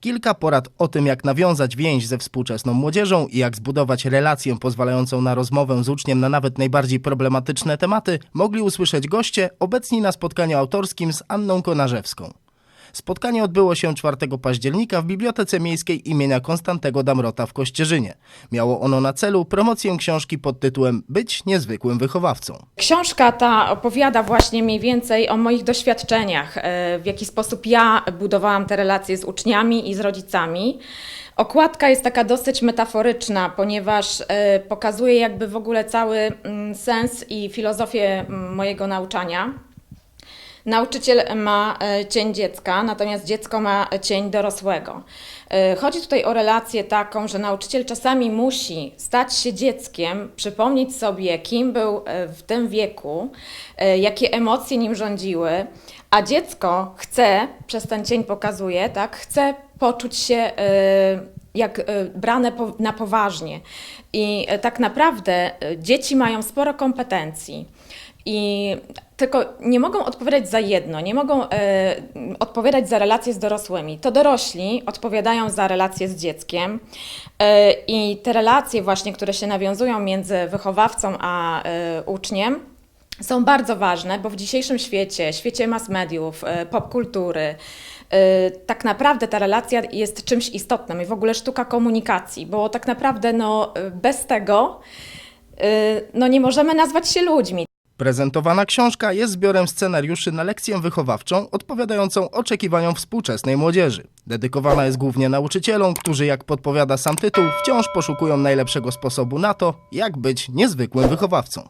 Kilka porad o tym, jak nawiązać więź ze współczesną młodzieżą i jak zbudować relację pozwalającą na rozmowę z uczniem na nawet najbardziej problematyczne tematy, mogli usłyszeć goście obecni na spotkaniu autorskim z Anną Konarzewską. Spotkanie odbyło się 4 października w Bibliotece Miejskiej imienia Konstantego Damrota w Kościerzynie. Miało ono na celu promocję książki pod tytułem Być niezwykłym wychowawcą. Książka ta opowiada właśnie mniej więcej o moich doświadczeniach, e, w jaki sposób ja budowałam te relacje z uczniami i z rodzicami. Okładka jest taka dosyć metaforyczna, ponieważ e, pokazuje jakby w ogóle cały mm, sens i filozofię mm, mojego nauczania. Nauczyciel ma e, cień dziecka, natomiast dziecko ma cień dorosłego. E, Chodzi tutaj o relację taką, że nauczyciel czasami musi stać się dzieckiem, przypomnieć sobie, kim był e, w tym wieku, jakie emocje nim rządziły, a dziecko chce, przez ten cień pokazuje, tak, chce poczuć się jak brane na poważnie. I tak naprawdę dzieci mają sporo kompetencji. I tylko nie mogą odpowiadać za jedno, nie mogą e, odpowiadać za relacje z dorosłymi. To dorośli odpowiadają za relacje z dzieckiem e, i te relacje właśnie, które się nawiązują między wychowawcą a e, uczniem, są bardzo ważne, bo w dzisiejszym świecie, świecie mass mediów, e, popkultury, e, tak naprawdę ta relacja jest czymś istotnym i w ogóle sztuka komunikacji, bo tak naprawdę no, e, bez tego e, no, nie możemy nazwać się ludźmi. Prezentowana książka jest zbiorem scenariuszy na lekcję wychowawczą odpowiadającą oczekiwaniom współczesnej młodzieży. Dedykowana jest głównie nauczycielom, którzy, jak podpowiada sam tytuł, wciąż poszukują najlepszego sposobu na to, jak być niezwykłym wychowawcą.